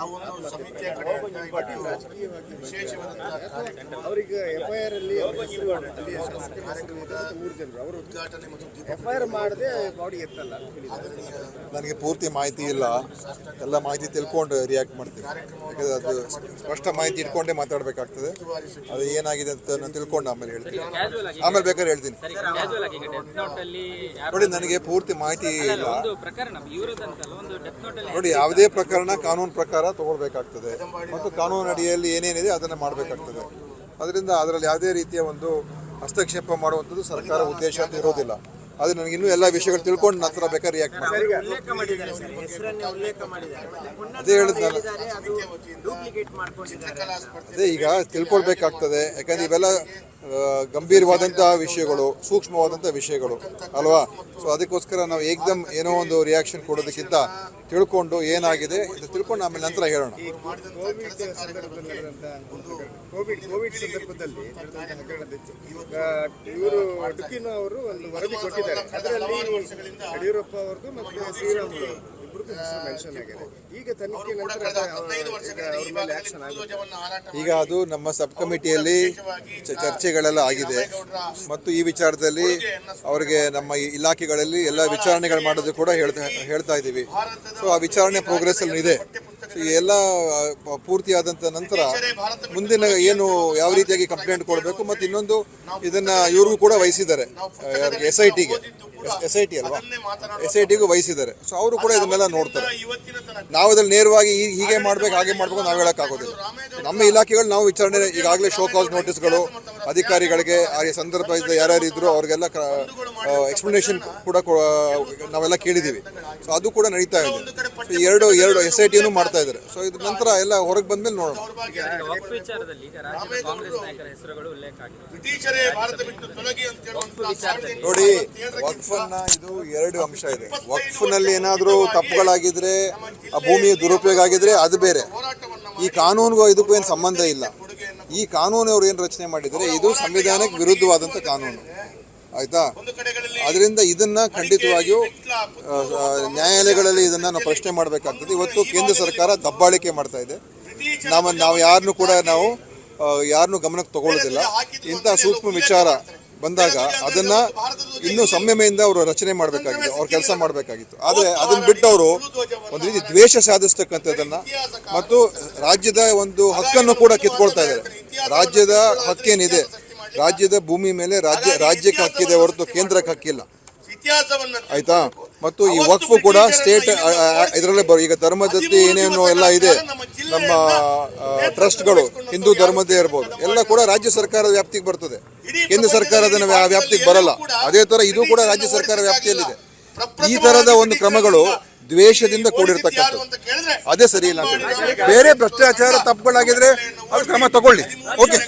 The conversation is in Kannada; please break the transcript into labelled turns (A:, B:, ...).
A: ಆ ಒಂದು ಸಮಿತಿಯ ಕಡೆ ವಿಶೇಷವಾದಂತಹ ಕಾರ್ಯಕ್ರಮ
B: ಅವರಿಗೆ ಎಫ್ಐಆರ್ ಅಲ್ಲಿ ಅವ್ರ
A: ಉದ್ಘಾಟನೆ ಮತ್ತು
B: ಎಫ್ಐಆರ್ ಮಾಡದೆ ಬಾಡಿ ಎತ್ತಲ್ಲ
C: ನನಗೆ ಪೂರ್ತಿ ಮಾಹಿತಿ ಇಲ್ಲ. ಎಲ್ಲ ಮಾಹಿತಿ ತಿಳ್ಕೊಂಡು ರಿಯಾಕ್ಟ್ ಮಾಡ್ತೀನಿ. ಯಾಕಂದ್ರೆ ಅದು ಸ್ಪಷ್ಟ ಮಾಹಿತಿ ಇಟ್ಕೊಂಡೇ ಮಾತಾಡಬೇಕಾಗ್ತದೆ. ಅದು ಏನಾಗಿದೆ ಅಂತ ನಾನು ತಿಳ್ಕೊಂಡು ಆಮೇಲೆ ಹೇಳ್ತೀನಿ. ಆಮೇಲೆ ಬೇಕಾದ್ರೆ ಹೇಳ್ತೀನಿ. ನೋಡಿ ನನಗೆ ಪೂರ್ತಿ ಮಾಹಿತಿ ಇಲ್ಲ.
D: ಒಂದು ಪ್ರಕರಣ ಇವ್ರದಂತಲ್ಲ ಒಂದು ಡೆತ್ ನೋಟ್ ಅಲ್ಲಿ
C: ನೋಡಿ ಯಾವುದೇ ಪ್ರಕರಣ ಕಾನೂನು ಪ್ರಕಾರ ತಗೊಳ್ಬೇಕಾಗ್ತದೆ. ಮತ್ತು ಕಾನೂನು ಅಡಿಯಲ್ಲಿ ಏನೇನಿದೆ ಅದನ್ನು ಮಾಡಬೇಕಾಗ್ತದೆ. ಅದರಿಂದ ಅದರಲ್ಲಿ ಯಾವುದೇ ರೀತಿಯ ಒಂದು ಹಸ್ತಕ್ಷೇಪ ಮಾಡುವಂಥದ್ದು ಸರ್ಕಾರ ಉದ್ದೇಶ ಅಂತ ಇರೋದಿಲ್ಲ. ಅದು ನನಗೆ ಇನ್ನೂ ಎಲ್ಲ ವಿಷಯಗಳು ತಿಳ್ಕೊಂಡು ನಂತರ ಬೇಕಾದ್ರೆ ರಿಯಾಕ್ಟ್
E: ಮಾಡಿದ್ದಾರೆ
C: ಹೇಳಿದ್ನಲ್ಲ.
E: ಅದೇ
C: ಈಗ ತಿಳ್ಕೊಳ್ಬೇಕಾಗ್ತದೆ. ಯಾಕಂದ್ರೆ ಇವೆಲ್ಲ ಗಂಭೀರವಾದಂತಹ ವಿಷಯಗಳು ಸೂಕ್ಷ್ಮವಾದಂಥ ವಿಷಯಗಳು ಅಲ್ವಾ? ಸೊ ಅದಕ್ಕೋಸ್ಕರ ನಾವು ಏಕ್ದಮ್ ಏನೋ ಒಂದು ರಿಯಾಕ್ಷನ್ ಕೊಡೋದಕ್ಕಿಂತ ತಿಳ್ಕೊಂಡು ಏನಾಗಿದೆ ಅಂತ ತಿಳ್ಕೊಂಡು ಆಮೇಲೆ ನಂತರ ಹೇಳೋಣ.
B: ಕೋವಿಡ್ ಕೋವಿಡ್ ಕೋವಿಡ್ ಸಂದರ್ಭದಲ್ಲಿ ಇವರು ಡುಕಿನೋ ಅವರು ಒಂದು ವರದಿ ಕೊಟ್ಟಿದ್ದಾರೆ. ಅದರಲ್ಲಿ ಯಡಿಯೂರಪ್ಪ ಅವ್ರದ್ದು ಮತ್ತು ಶ್ರೀರಾಮುಲು ಇಬ್ಬರದ್ದು ಹೆಸರು ಮೆನ್ಷನ್ ಆಗಿದೆ. ಈಗ ತನಿಖೆ ನಂತರ ಈಗ
C: ಅದು ನಮ್ಮ ಸಬ್ ಕಮಿಟಿಯಲ್ಲಿ ಚ- ಚರ್ಚೆಗಳೆಲ್ಲ ಆಗಿದೆ. ಮತ್ತು ಈ ವಿಚಾರದಲ್ಲಿ ಅವರಿಗೆ ನಮ್ಮ ಈ ಇಲಾಖೆಗಳಲ್ಲಿ ಎಲ್ಲ ವಿಚಾರಣೆಗಳು ಮಾಡೋದು ಕೂಡ ಹೇಳ್ತಾ ಹೇಳ್ತಾ ಇದ್ದೀವಿ ಸೊ ಆ ವಿಚಾರಣೆ ಪ್ರೋಗ್ರೆಸ್ ಅಲ್ಲಿ ಇದೆ. ಎಲ್ಲ ಪೂರ್ತಿಯಾದಂತ ನಂತರ ಮುಂದಿನ ಏನು ಯಾವ ರೀತಿಯಾಗಿ ಕಂಪ್ಲೇಂಟ್ ಕೊಡಬೇಕು ಮತ್ತು ಇನ್ನೊಂದು ಇದನ್ನ ಇವ್ರಿಗೂ ಕೂಡ ವಹಿಸಿದ್ದಾರೆ. ಎಸ್ ಐ ಟಿಗೆ ಎಸ್ ಐ ಟಿ ಅಲ್ವಾ? ಎಸ್ ಐ ಟಿಗೂ ವಹಿಸಿದ್ದಾರೆ. ಸೊ ಅವರು ಕೂಡ ಇದನ್ನೆಲ್ಲ ನೋಡ್ತಾರೆ. ನಾವು ಅದ್ರಲ್ಲಿ ನೇರವಾಗಿ ಹೀಗೆ ಮಾಡ್ಬೇಕು, ಹಾಗೆ ಮಾಡ್ಬೇಕು ನಾವು ಹೇಳೋಕ್ಕಾಗೋದಿಲ್ಲ. ನಮ್ಮ ಇಲಾಖೆಗಳು ನಾವು ವಿಚಾರಣೆ ಈಗಾಗಲೇ ಶೋ ಕಾಸ್ ನೋಟಿಸ್ಗಳು ಅಧಿಕಾರಿಗಳಿಗೆ ಆ ಯಾರ್ಯಾರು ಇದ್ರು ಅವ್ರಿಗೆಲ್ಲ ಎಕ್ಸ್ಪ್ಲನೇಷನ್ ಕೂಡ ಕೊ- ನಾವೆಲ್ಲ ಕೇಳಿದ್ದೀವಿ ಸೊ ಅದು ಕೂಡ ನಡೀತಾ ಇದೆ. ಎರಡು ಎರಡು ಎಸ್ ಐ ಟಿ ಮಾಡ್ತಾ ಇದ್ದಾರೆ. ಸೊ ಇದ್ರ ನಂತರ ಎಲ್ಲ ಹೊರಗೆ ಬಂದ್ಮೇಲೆ ನೋಡೋಣ.
D: ಈಗ ವಕ್ಫ್ ವಿಚಾರದಲ್ಲಿ ಕಾಂಗ್ರೆಸ್ ನಾಯಕರ ಹೆಸರುಗಳು ಉಲ್ಲೇಖ ಆಗಿದೆ
A: ಬ್ರಿಟಿಷರೇ ಭಾರತ ಬಿಟ್ಟು ತೊಲಗಿ ಅಂತ ಹೇಳುವಂತಹ ಸಾವಿರದ
C: ನೋಡಿ ವಕ್ಫನ್ನ ಇದು ಎರಡು ಅಂಶ ಇದೆ. ವಕ್ಫ್ನಲ್ಲಿ ಏನಾದರೂ ತಪ್ಪುಗಳಾಗಿದ್ರೆ ಆ ಭೂಮಿಯ ದುರುಪಯೋಗ ಆಗಿದ್ರೆ ಅದು ಬೇರೆ. ಈ ಕಾನೂನಿಗೂ ಇದಕ್ಕೂ ಏನು ಸಂಬಂಧ ಇಲ್ಲ. ಈ ಕಾನೂನು ಅವರು ಏನು ರಚನೆ ಮಾಡಿದರೆ ಇದು ಸಂವಿಧಾನಕ್ಕೆ ವಿರುದ್ಧವಾದಂಥ ಕಾನೂನು. ಆಯ್ತಾ? ಅದರಿಂದ ಇದನ್ನ ಖಂಡಿತವಾಗಿಯೂ ನ್ಯಾಯಾಲಯಗಳಲ್ಲಿ ಇದನ್ನ ನಾವು ಪ್ರಶ್ನೆ ಮಾಡಬೇಕಾಗ್ತದೆ. ಇವತ್ತು ಕೇಂದ್ರ ಸರ್ಕಾರ ದಬ್ಬಾಳಿಕೆ ಮಾಡ್ತಾ ಇದೆ. ನಾವು ನಾವು ಯಾರನ್ನು ಕೂಡ ನಾವು ಯಾರನ್ನು ಗಮನಕ್ಕೆ ತಗೊಳ್ಳೋದಿಲ್ಲ. ಇಂಥ ಸೂಕ್ಷ್ಮ ವಿಚಾರ ಬಂದಾಗ ಅದನ್ನ ಇನ್ನೂ ಸಂಯಮೆಯಿಂದ ಅವರು ರಚನೆ ಮಾಡಬೇಕಾಗಿತ್ತು ಅವ್ರ ಕೆಲಸ ಮಾಡಬೇಕಾಗಿತ್ತು. ಆದರೆ ಅದನ್ನ ಬಿಟ್ಟು ಅವರು ಒಂದು ರೀತಿ ದ್ವೇಷ ಸಾಧಿಸ್ತಕ್ಕಂಥದ್ದನ್ನ ಮತ್ತು ರಾಜ್ಯದ ಒಂದು ಹಕ್ಕನ್ನು ಕೂಡ ಕಿತ್ಕೊಳ್ತಾ ಇದ್ದಾರೆ. ರಾಜ್ಯದ ಹಕ್ಕೇನಿದೆ. ರಾಜ್ಯದ ಭೂಮಿ ಮೇಲೆ ರಾಜ್ಯ ರಾಜ್ಯಕ್ಕೆ ಹಕ್ಕಿದೆ ಹೊರತು ಕೇಂದ್ರಕ್ಕೆ ಹಕ್ಕಿಲ್ಲ. ಆಯ್ತಾ? ಮತ್ತು ಈ ವಕ್ಫ್ ಕೂಡ ಸ್ಟೇಟ್ ಇದರಲ್ಲೇ ಬರೋ. ಈಗ ಧರ್ಮದತ್ತಿ ಏನೇನು ಎಲ್ಲ ಇದೆ. ನಮ್ಮ ಟ್ರಸ್ಟ್ಗಳು ಹಿಂದೂ ಧರ್ಮದ್ದೇ ಇರ್ಬೋದು. ಎಲ್ಲ ಕೂಡ ರಾಜ್ಯ ಸರ್ಕಾರದ ವ್ಯಾಪ್ತಿಗೆ ಬರ್ತದೆ. ಕೇಂದ್ರ ಸರ್ಕಾರದ ವ್ಯಾ- ವ್ಯಾಪ್ತಿಗೆ ಬರಲ್ಲ. ಅದೇ ತರ ಇದು ಕೂಡ ರಾಜ್ಯ ಸರ್ಕಾರ ವ್ಯಾಪ್ತಿಯಲ್ಲಿದೆ. ಈ ತರದ ಒಂದು ಕ್ರಮಗಳು ದ್ವೇಷದಿಂದ ಕೂಡಿರ್ತಕ್ಕಂಥದ್ದು.
A: ಕೇಳಿದ್ರೆ
C: ಅದೇ ಸರಿ ಇಲ್ಲ ಅಂತ. ಬೇರೆ ಭ್ರಷ್ಟಾಚಾರ ತಪ್ಪುಗಳಾಗಿದ್ರೆ ಅದು ಕ್ರಮ ತಗೊಳ್ಳಿ. ಓಕೆ.